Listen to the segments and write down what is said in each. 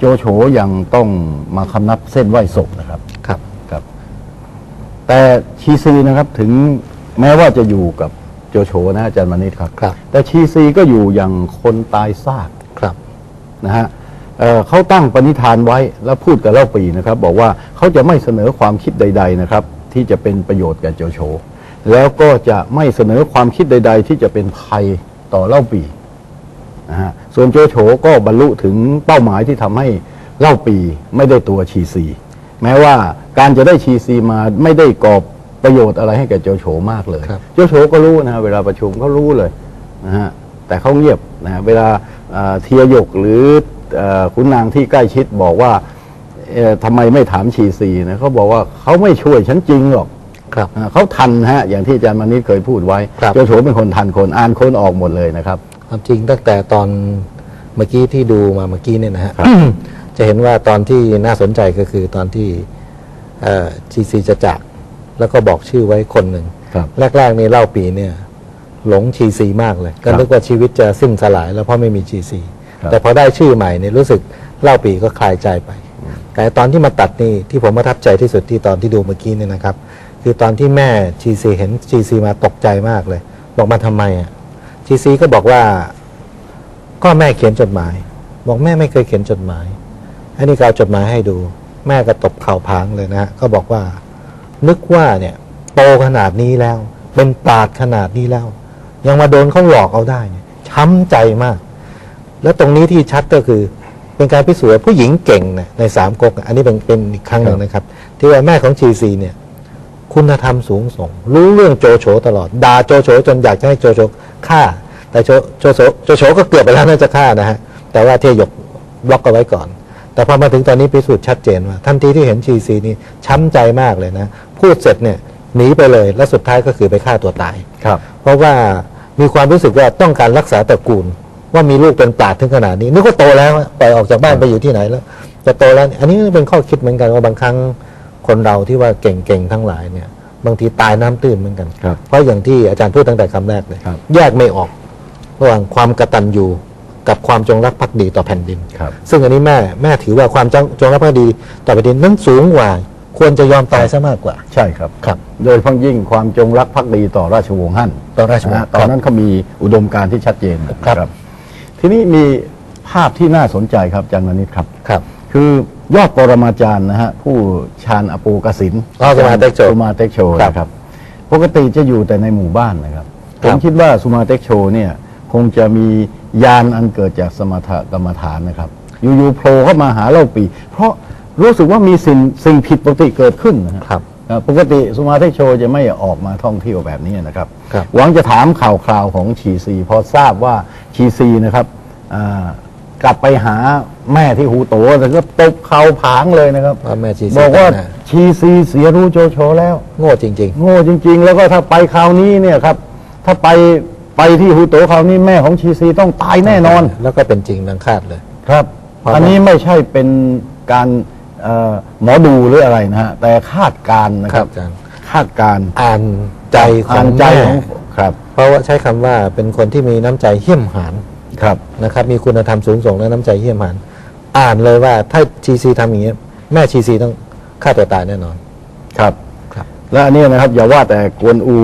โจโฉยังต้องมาคำนับเส้นไหวศพนะครับครับ ครับ แต่ชีซีนะครับถึงแม้ว่าจะอยู่กับโจโฉนะอาจารย์มานิตครับครับ แต่ชีซีก็อยู่อย่างคนตายซากครับนะฮะเอ่อเขาตั้งปณิธานไว้แล้วพูดกับเล่าปีนะครับ บอกว่าเขาจะไม่เสนอความคิดใด ๆนะครับ ที่จะเป็นประโยชน์แก่โจโฉแล้วก็จะไม่เสนอความคิดใด ๆ ที่จะเป็นภัยต่อเล่าปี นะฮะส่วนโจโฉก็บรรลุถึงเป้าหมายที่ทำให้เล่าปีไม่ได้ตัวชีซี แม้ว่าการจะได้ชีซีมาไม่ได้ก่อประโยชน์อะไรให้แก่โจโฉมากเลยครับโจโฉก็รู้นะฮะเวลาประชุมเขารู้เลยนะฮะแต่เขาเงียบนะฮะเวลาเอ่อเทียหยกหรือเอ่อขุนนางที่ใกล้ชิดบอกว่าเอ่อทำไมไม่ถามชีซีนะเขาบอกว่าเขาไม่ช่วยฉันจริงหรอก ครับอ่าเขาทันฮะอย่างที่อาจารย์มานิดเคยพูดไว้ครับโจโฉเป็นคนทันคนอ่านคนออกหมดเลยนะครับ ความจริงตั้งแต่ตอนเมื่อกี้ที่ดูมาเมื่อกี้เนี่ยนะฮะครับจะเห็นว่าตอนที่น่าสนใจก็คือตอนที่จีซีจะจากแล้วก็บอกชื่อไว้คนหนึ่ง ครับ แรกๆนี่เล่าปีเนี่ยหลงชีซีมากเลย ก็ครับนึกว่าชีวิตจะสิ้นสลายแล้วเพราะไม่มีชีซีครับ แต่พอได้ชื่อใหม่เนี่ยรู้สึกเล่าปีก็คลายใจไป แต่ตอนที่มาตัดนี่ที่ผมประทับใจที่สุดที่ตอนที่ดูเมื่อกี้เนี่ยนะครับ คือตอนที่แม่ชีซีเห็นชีซีมาตกใจมากเลย บอกมาทำไมอะชีซีก็บอกว่า ก็แม่เขียนจดหมาย บอกแม่ไม่เคยเขียนจดหมาย อันนี้ก็เอาจดหมายให้ดู แม่ก็ตบเข่าพางเลยนะฮะก็บอกว่า นึกว่าเนี่ยโตขนาดนี้แล้ว เป็นปาดขนาดนี้แล้ว ยังมาโดนเขาหลอกเอาได้เนี่ยช้ำใจมาก แล้วตรงนี้ที่ชัดก็คือเป็นการพิสูจน์ผู้หญิงเก่งนะในสามก๊กอันนี้เป็นเป็นอีกครั้งหนึ่งนะครับ ที่ว่าแม่ของชีซีเนี่ย คุณธรรมสูงส่ง รู้เรื่องโจโฉตลอดด่าโจโฉจนอยากจะให้โจโฉฆ่า แต่โจโจโฉโจโฉก็เกือบไปแล้วน่าจะฆ่านะฮะแต่ว่าเทยกบล็อกเอาไว้ก่อน แต่พอมาถึงตอนนี้พิสูจน์ชัดเจนว่าทันทีที่เห็นชีซีนี่ช้ำใจมากเลยนะพูดเสร็จเนี่ยหนีไปเลยและสุดท้ายก็คือไปฆ่าตัวตายครับ เพราะว่ามีความรู้สึกว่าต้องการรักษาตระกูล ว่ามีลูกเป็นปราดถึงขนาดนี้นึกว่าโตแล้วอะปล่อยออกจากบ้านไปอยู่ที่ไหนแล้วจะโตแล้ว อันนี้เป็นข้อคิดเหมือนกันว่าบางครั้ง คนเราที่ว่าเก่งๆทั้งหลายเนี่ย บางทีตายน้ำตื้นเหมือนกันครับเพราะอย่างที่อาจารย์พูดตั้งแต่คำแรกเลยครับแยกไม่ออกระหว่างความกตัญญูกับความจงรักภักดีต่อแผ่นดินครับซึ่งอันนี้แม่แม่ถือว่าความจงจงรักภักดีต่อแผ่นดินนั้นสูงกว่า ควรจะยอมตายซะมากกว่า ใช่ครับครับ โดยเฉพังยิ่งความจงรักภักดีต่อราชวงศ์ฮั่นต่อราชวงศ์นะฮะตอนนั้นเขามีอุดมการณ์ที่ชัดเจนครับ ทีนี้มีภาพที่น่าสนใจครับอาจารย์มณิตครับครับ คือ ยอดปรมาจารย์นะฮะผู้ชาญอโปกสินอ๋อสุมาเต็กโชสุมาเต็กโชครับ นะครับ ปกติจะอยู่แต่ในหมู่บ้านนะครับ คผรับ มคิดว่าสุมาเต็กโชเนี่ยคงจะมียานอันเกิดจากสมถกรรมฐานนะครับ อยู่ๆโผล่เข้ามาหาเล่าปี เพราะรู้สึกว่ามีสิ่งสิ่งผิดปกติเกิดขึ้นนะฮะ ครับ เอ่อปกติสุมาเทคโชจะไม่ออกมาท่องเที่ยวแบบนี้นะครับ ครับหวังจะถามข่าวคราวของชีซีพอทราบว่าชีซีนะครับอ่า กลับไปหาแม่ที่หูโตแต่ก็ตบเข่าผางเลยนะครับว่าแม่ชีซีบอกว่าแต่งงานชีซีเสียรู้โจโฉแล้ว โง่จริง โง่จริง ๆ แล้วก็ถ้าไปคราวนี้เนี่ยครับ ถ้าไปไปที่หูโตคราวนี้แม่ของชีซีต้องตายๆแน่นอน แล้วก็เป็นจริงดังคาดเลย ครับ เพราะอันนี้ไม่ใช่เป็นการเอ่อหมอดูหรืออะไรนะฮะแต่คาดการณ์นะคครัรับบ อาจารย์คาดการณ์อ่านใจขออ่างนใจแม่ของครับ เพราะว่าใช้คำว่าเป็นคนที่มีน้ำใจเหี้ยมหาน ครับนะครับมีคุณธรรมสูงส่งและน้ำใจเหี้ยมหานอ่านเลยว่าถ้าชีซีทำอย่างนี้ยแม่ชีซีต้องฆ่าตัวตายแน่นอน ครับครับ และอันนี้นะครับอย่าว่าแต่กวนอู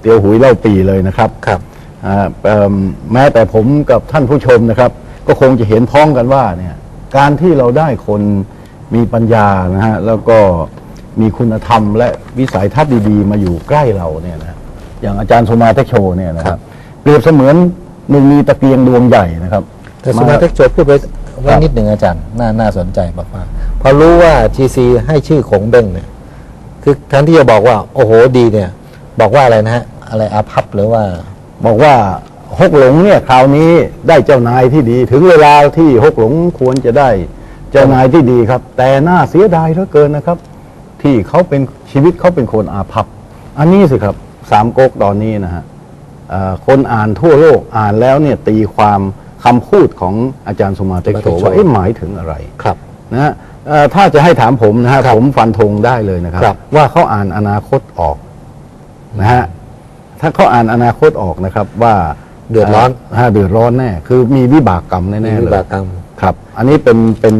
เตียวหุยเล่าปีเลยนะครับครับอ่าเอิ่มแม้แต่ผมกับท่านผู้ชมนะครับ ก็คงจะเห็นพ้องกันว่าเนี่ยการที่เราได้คนมีปัญญานะฮะแล้วก็มีคุณธรรมและวิสัยทัศน์ดีๆ มาอยู่ใกล้เราเนี่ยนะฮะอย่างอาจารย์สมมาเทคโชเนี่ยนะคครัรับบเปรียบเสมือน หนึ่งมีตะเกียงดวงใหญ่นะครับ แต่สมาเทคโจพูดไว้ไว้นิดหนึ่งอาจารย์ น่าน่าสนใจบอกว่าพอรู้ว่าทีซีให้ชื่อขงเบ้งเนี่ย คือทั้นที่จะบอกว่า โอ้โหดีเนี่ย บอกว่าอะไรนะฮะ อะไรอาภัพหรือว่า บอกว่าฮกหลงเนี่ยคราวนี้ได้เจ้านายที่ดี ถึงเวลาที่ฮกหลงควรจะได้เจ้านายที่ดีครับ แต่น่าเสียดายเหลือเกินนะครับ ที่เขาเป็นชีวิตเขาเป็นคนอาภัพอันนี้สิครับ สามก๊กตอนนี้นะฮะเอ่อ คนอ่านทั่วโลกอ่านแล้วเนี่ยตีความคำพูดของอาจารย์สุมาเต็กโชสุมาเต็กโชว่าเอ๊ะหมายถึงอะไรครับนะฮะเอ่อถ้าจะให้ถามผมนะฮะครับผมฟันธงได้เลยนะครับครับ ว่าเขาอ่านอนาคตออกนะฮะถ้าเขาอ่านอนาคตออกนะครับว่าเดือดร้อนฮะเดือดร้อนแน่คือมีวิบากกรรมแน่ๆมีเลวิยบากกรรมครับ อันนี้เป็นเป็น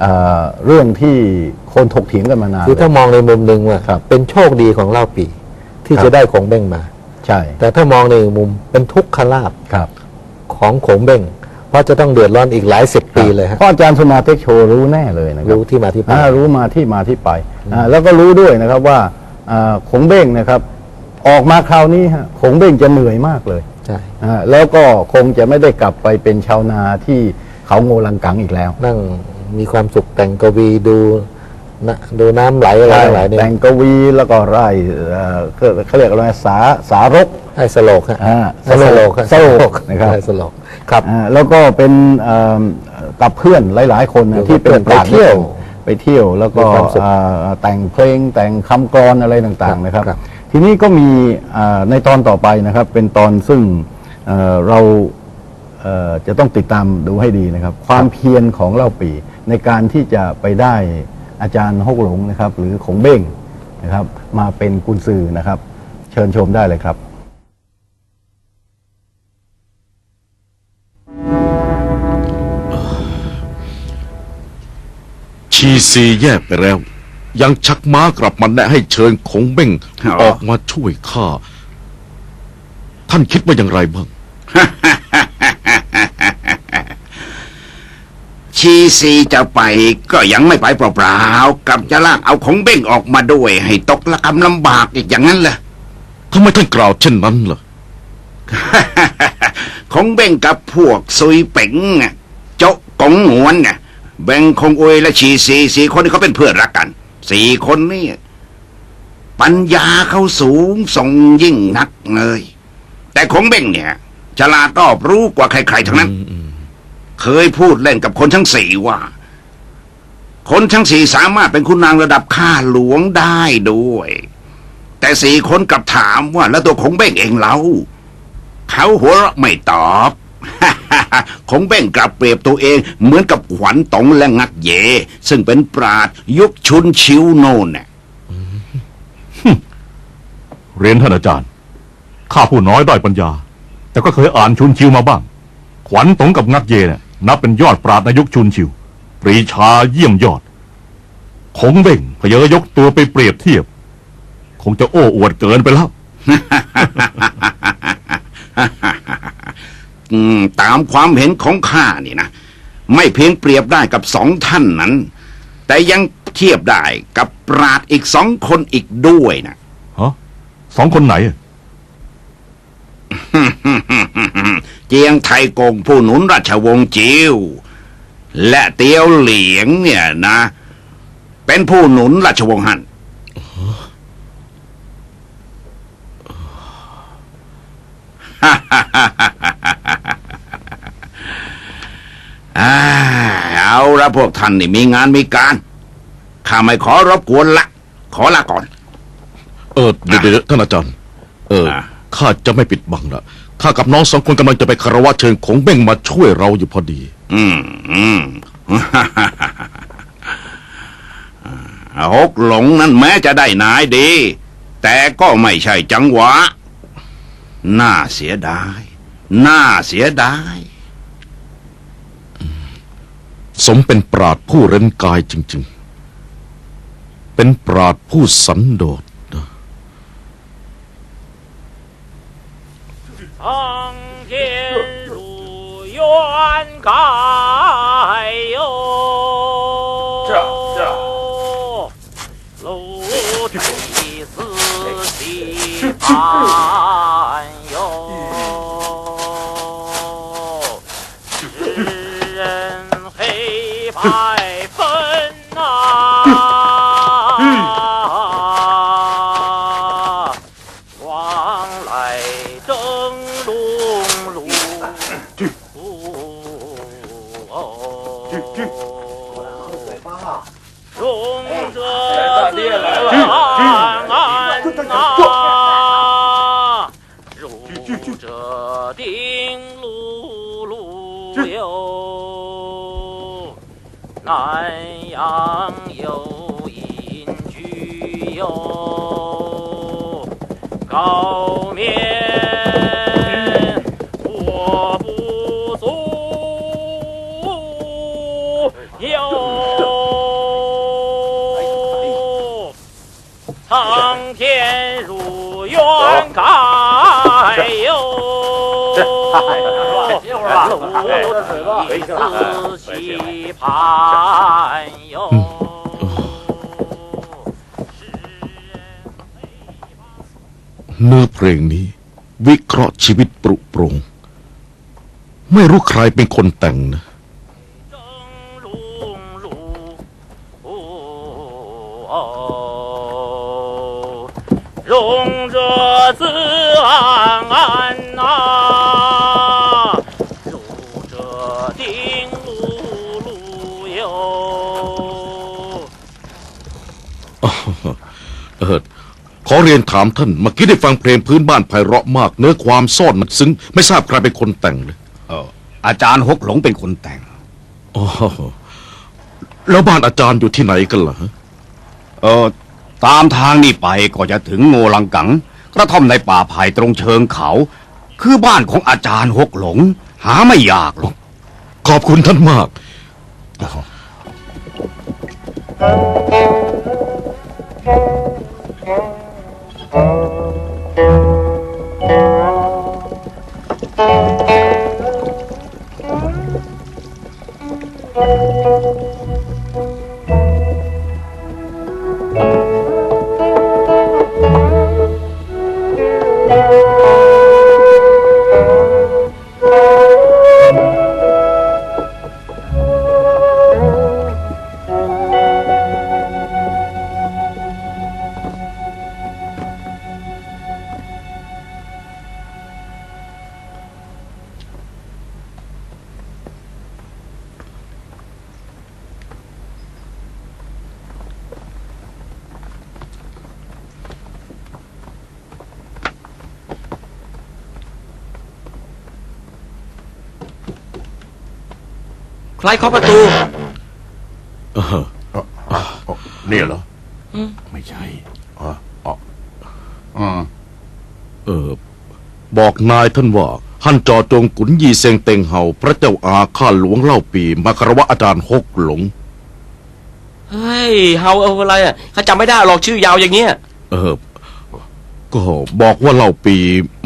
เอ่อเรื่องที่คนถกเถียงกันมานานคือถ้ามองในมุมหนึ่งว่าครับเป็นโชคดีของเล่าปีที่ครับจะได้ของเบ้งมา ใช่ แต่ถ้ามองในอีกมุมเป็นทุกขลาบครับ ของขงเบ้งเพราะจะต้องเดือดร้อนอีกหลายสิบปีเลยฮะเพราะอาจารย์สมาเทคโชรู้แน่เลยนะครับรู้ที่มาที่ไปอ่ารู้มาที่มาที่ไปอ่าแล้วก็รู้ด้วยนะครับว่าอ่าขงเบ้งนะครับ ออกมาคราวนี้ฮะขงเบ้งจะเหนื่อยมากเลยใช่อ่าแล้วก็คงจะไม่ได้กลับไปเป็นชาวนาที่เขาโงลังกังอีกแล้ว นั่งมีความสุขแต่งกวีดู นะดูน้ำไหลอะไรทั้งหลายเนี่ยแต่งกวีแล้วก็ไร่เอ่อเขาเขาเรียกอะไรสาสารกให้สโลกฮะอ่าให้สโลกฮะสโลกนะครับให้สโลกครับอ่าแล้วก็เป็นเอ่อกับเพื่อนหลาย ๆ คนอยู่นะกับที่เป็นเพื่ปอนราชญ์นิยมไปไปเที่ยวแล้วก็มีความสุขอ่าแต่งเพลงแต่งคำกรอนอะไรต่างๆนะครับครับ ทีนี้ก็มีอ่าในตอนต่อไปนะครับ เป็นตอนซึ่งเอ่อเราเอ่อจะต้องติดตามดูให้ดีนะครับ ความเพียรของเล่าปีในการที่จะไปได้ อาจารย์ฮกหลงนะครับหรือของเบ้งนะครับมาเป็นกุญซือนะครับ เชิญชมได้เลยครับชีซีแยกไปแล้ว ยังชักม้ากลับมาแนะให้เชิญคงเบ้งอ๋อออกมาช่วยข้า ท่านคิดว่าอย่างไรบ้าง ชีซีจะไปก็ยังไม่ไปเปล่าๆกลับจะลากเอาของเบ้งออกมาด้วย ให้ตกละกำลำบากอีกอย่างนั้นเหรอทำไมท่านกล่าวเช่นนั้นล่ะ ของเบ้งกับพวกซุยเป๋งน่ะโจ๊กกงหวนน่ะแบงคงอวยและชีซีสี่คนนี้เขาเป็นเพื่อนรักกันสี่คนนี่ปัญญาเขาสูงส่งยิ่งนักเลยแต่ของเบ้งเนี่ยฉลาดรอบรู้กว่าใครๆทั้งนั้น เคยพูดเล่นกับคนทั้งสี่ว่า คนทั้งสี่สามารถเป็นคุณนางระดับข้าหลวงได้ด้วย แต่สี่คนกลับถามว่าแล้วตัวของเบ้งเองเล่าเขาหัวเราะไม่ตอบของเบ้งกลับเปรียบตัวเองเหมือนกับขวัญตงและงักเย ซึ่งเป็นปราดยุคชุนชิวโน่นน่ะเรียนท่านอาจารย์ ข้าผู้น้อยด้อยปัญญา แต่ก็เคยอ่านชุนชิวมาบ้าง ขวัญตงกับงักเยเนี่ย นับเป็นยอดปราดในยุคชุนชิว ปรีชาเยี่ยมยอด คงเบ่งพเยอยกตัวไปเปรียบเทียบ คงจะโอ้อวดเกินไปแล้ว อืมตามความเห็นของข้านี่นะ ไม่เพียงเปรียบได้กับสองท่านนั้น แต่ยังเทียบได้กับปราดอีกสองคนอีกด้วยนะ ฮะ สองคนไหนอะ เจียงไทกงผู้หนุนราชวงศ์จิวและเตียวเหลียงเนี่ยนะ เป็นผู้หนุนราชวงศ์ฮั่นอ่าเอาละพวกท่านนี่มีงานมีการ ข้าไม่ขอรบกวนละ ขอลาก่อน เออเดี๋ยวเดี๋ยวท่านอาจารย์ เอออะ ข้าจะไม่ปิดบังละข้ากับน้องสองคนกำลังจะไปคารวะเชิญคงเบ้งมาช่วยเราอยู่พอดี อืมอืมหกหลงนั้นแม้จะได้นายดี แต่ก็ไม่ใช่จังหวะ น่าเสียดาย น่าเสียดาย สมเป็นปราดผู้เร้นกายจริง ๆ เป็นปราดผู้สันโดษ 苍天如愿盖哟，陆地四季安哟，世人黑白分呐、往来争长安？这丁炉炉哟，南阳有隐居哟，高。如此期盼哟。 เนื้อเพลงนี้ วิเคราะห์ชีวิตปรุโปรง ไม่รู้ใครเป็นคนแต่งนะ เออขอเรียนถามท่านเมื่อกี้ได้ฟังเพลงพื้นบ้านไพเราะมาก เนื้อความซ่อนมันซึ้ง ไม่ทราบใครเป็นคนแต่งเลยเอออาจารย์หกหลงเป็นคนแต่งอ๋อแล้วบ้านอาจารย์อยู่ที่ไหนกันล่ะฮะเออตามทางนี่ไปก็จะถึงโงลังกัง กระท่อมในป่าไผ่ตรงเชิงเขา คือบ้านของอาจารย์หกหลง หาไม่ยากหรอก ขอบคุณท่านมาก ใครเคาะประตู เออเนี่ยเหรอไม่ใช่เออ บอกนายท่านว่าฮั่นจอจงกุนยีเซงเต็งเฮาพระเจ้าอาข้าหลวงเล่าปีมาคารวะอาจารย์หกหลง เฮ้ยเฮาเอาอะไรอะเขาจำไม่ได้หรอกชื่อยาวอย่างเงี้ย เออ ก็บอกว่าเล่าปี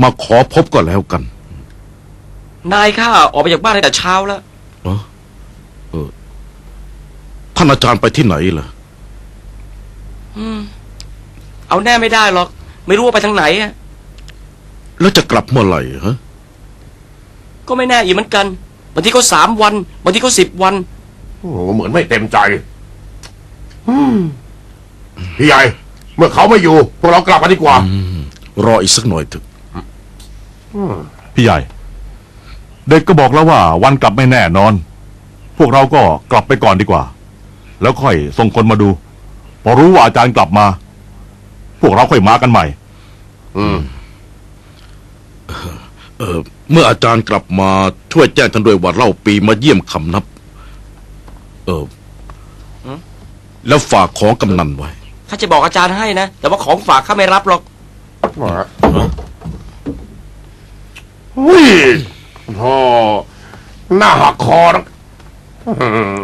มาขอพบก็แล้วกันนายข้าออกไปจากบ้านตั้งแต่เช้าแล้ว ท่านอาจารย์ไปที่ไหนล่ะอืม เอาแน่ไม่ได้หรอก ไม่รู้ว่าไปทางไหนอะแล้วจะกลับเมื่อไหร่ฮะก็ไม่แน่อีกเหมือนกันบางทีก็สามวันบางทีก็สิบวัน โอ้โหเหมือนไม่เต็มใจอืมพี่ใหญ่ เมื่อเขาไม่อยู่ พวกเรากลับมาดีกว่า รออีกสักหน่อยเถอะพี่ใหญ่ เด็กก็บอกแล้วว่าวันกลับไม่แน่นอน พวกเราก็กลับไปก่อนดีกว่า แล้วค่อยส่งคนมาดู พอรู้ว่าอาจารย์กลับมา พวกเราค่อยมากันใหม่ อืม เออเมื่ออาจารย์กลับมาช่วยแจ้งท่านด้วยว่าเล่าปีมาเยี่ยมคำนับ เออ แล้วฝากของกำนันไว้ ข้าจะบอกอาจารย์ให้นะ แต่ว่าของฝากข้าไม่รับหรอกอุ้ยพ่อหน้าหักคอนะอืม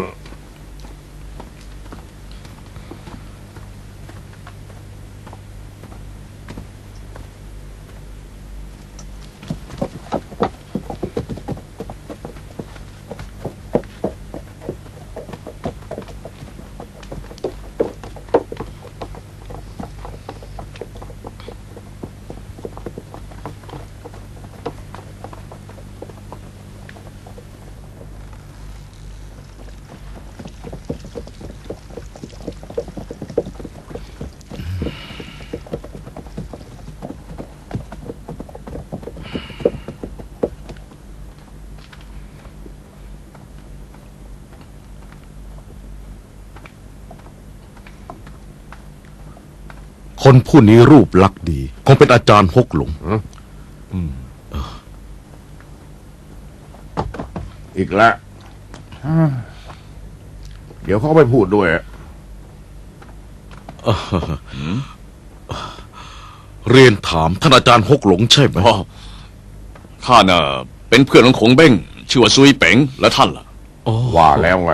คนผู้นี้รูปลักษณ์ดี คงเป็นอาจารย์หกหลงอีกแล้วอืมเดี๋ยวเขาไปพูดด้วยเรียนถามท่านอาจารย์หกหลงใช่ไหมข้าน่ะเป็นเพื่อนของคงเบ้งชื่อว่าซุยเป๋งและท่านล่ะอ๋อว่าแล้วไง